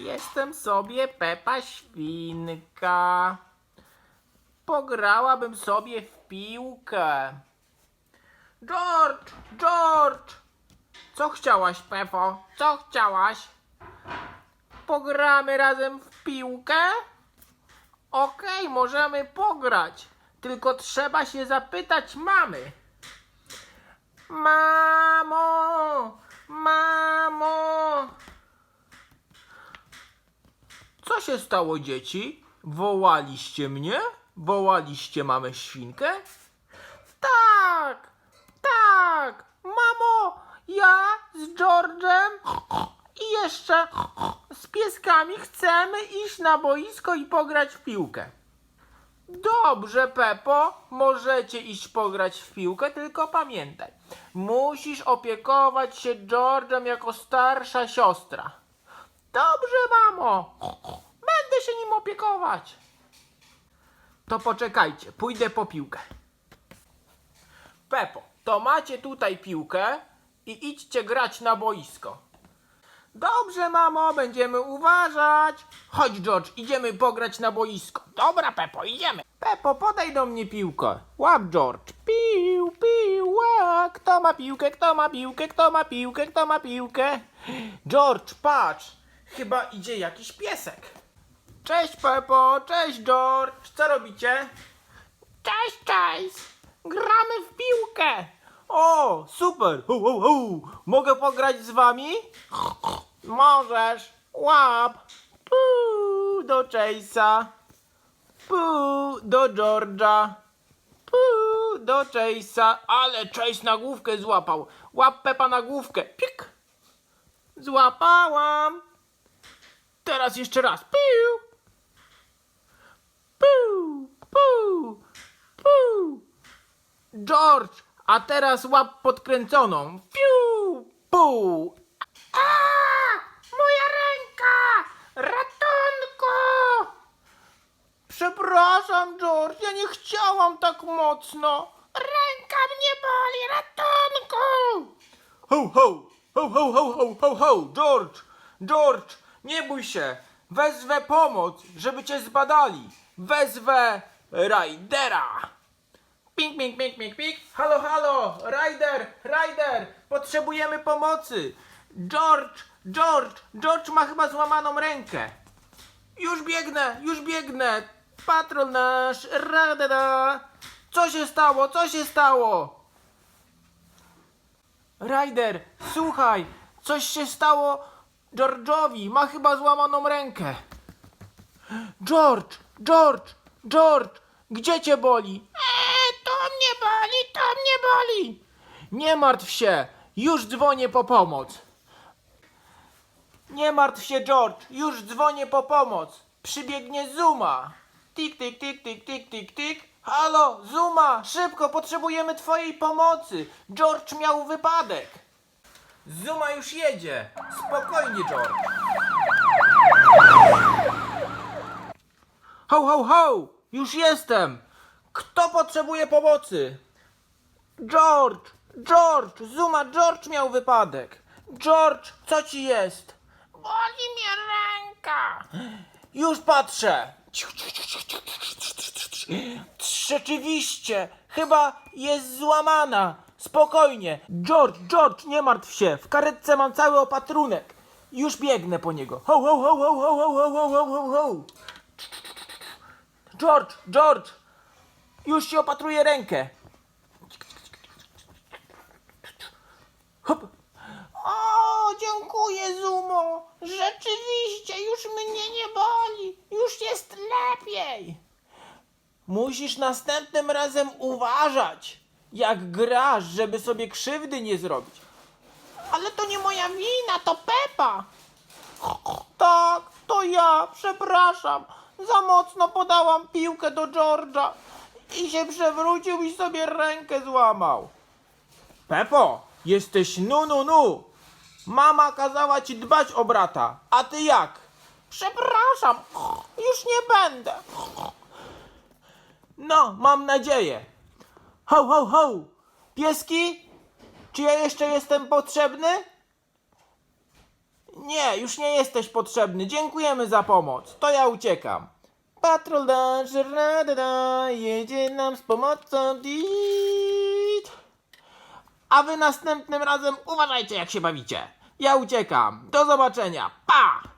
Jestem sobie Pepa Świnka. Pograłabym sobie w piłkę. George, George! Co chciałaś, Pepo? Co chciałaś? Pogramy razem w piłkę? Okej, możemy pograć. Tylko trzeba się zapytać mamy. Mamo! Mamo! Co się stało, dzieci? Wołaliście mnie? Wołaliście mamę świnkę? Tak! Tak! Mamo! Ja z George'em i jeszcze z pieskami chcemy iść na boisko i pograć w piłkę. Dobrze, Pepo, możecie iść pograć w piłkę, tylko pamiętaj, musisz opiekować się George'em jako starsza siostra. Dobrze, mamo, będę się nim opiekować. To poczekajcie, pójdę po piłkę. Pepo, to macie tutaj piłkę i idźcie grać na boisko. Dobrze, mamo, będziemy uważać. Chodź, George, idziemy pograć na boisko. Dobra, Pepo, idziemy. Pepo, podaj do mnie piłkę. Łap, George. Pił, pił, łap. Kto ma piłkę, kto ma piłkę, kto ma piłkę, kto ma piłkę? George, patrz. Chyba idzie jakiś piesek. Cześć, Pepo, cześć, George. Co robicie? Cześć, cześć. Gramy w piłkę. O, super. Hu, hu, hu. Mogę pograć z wami? Możesz. Łap. Puu, do Chase'a. Puu, do George'a. Puu, do Chase'a. Ale Chase na główkę złapał. Łap Pepa na główkę. Pik. Złapałam. Teraz jeszcze raz. Piu. Puu, puu, puu. George, a teraz łap podkręconą. Piu, pu. A! Moja ręka! Ratunku! Przepraszam, George, ja nie chciałam tak mocno. Ręka mnie boli, ratunku! Ho, ho, ho, ho, ho, ho, ho, ho, George, George, nie bój się. Wezwę pomoc, żeby cię zbadali. Wezwę Rajdera. Ping, ping, ping, ping, ping. Halo, halo, Ryder, Ryder, potrzebujemy pomocy. George, George, George ma chyba złamaną rękę. Już biegnę, już biegnę. Patrol nasz, radada. Co się stało, co się stało? Ryder, słuchaj, coś się stało George'owi, ma chyba złamaną rękę. George, George, George, gdzie cię boli? Eee, to mnie boli, to mnie boli. Nie martw się, już dzwonię po pomoc. Nie martw się, George, już dzwonię po pomoc. Przybiegnie Zuma. Tik, tik, tik, tik, tik, tik, tik. Halo, Zuma, szybko, potrzebujemy twojej pomocy. George miał wypadek. Zuma już jedzie. Spokojnie, George. Ho, ho, ho! Już jestem! Kto potrzebuje pomocy? George! George! Zuma, George miał wypadek! George, co ci jest? Boli mnie ręka! Już patrzę! Rzeczywiście! Chyba jest złamana! Spokojnie! George, George, nie martw się! W karetce mam cały opatrunek! Już biegnę po niego! Ho, ho, ho, ho, ho, ho, ho, ho, ho, ho! George, George! Już ci opatruję rękę. Hop. O, dziękuję, Zumo. Rzeczywiście, już mnie nie boli. Już jest lepiej. Musisz następnym razem uważać, jak grasz, żeby sobie krzywdy nie zrobić. Ale to nie moja wina, to Pepa. Tak, to ja, przepraszam. Za mocno podałam piłkę do George'a i się przewrócił i sobie rękę złamał. Pepo, jesteś nu nu nu. Mama kazała ci dbać o brata, a ty jak? Przepraszam, już nie będę. No, mam nadzieję. Ho, ho, ho! Pieski? Czy ja jeszcze jestem potrzebny? Nie, już nie jesteś potrzebny. Dziękujemy za pomoc. To ja uciekam. Patrol Danger Radada jedzie nam z pomocą. A wy następnym razem uważajcie jak się bawicie. Ja uciekam. Do zobaczenia. Pa!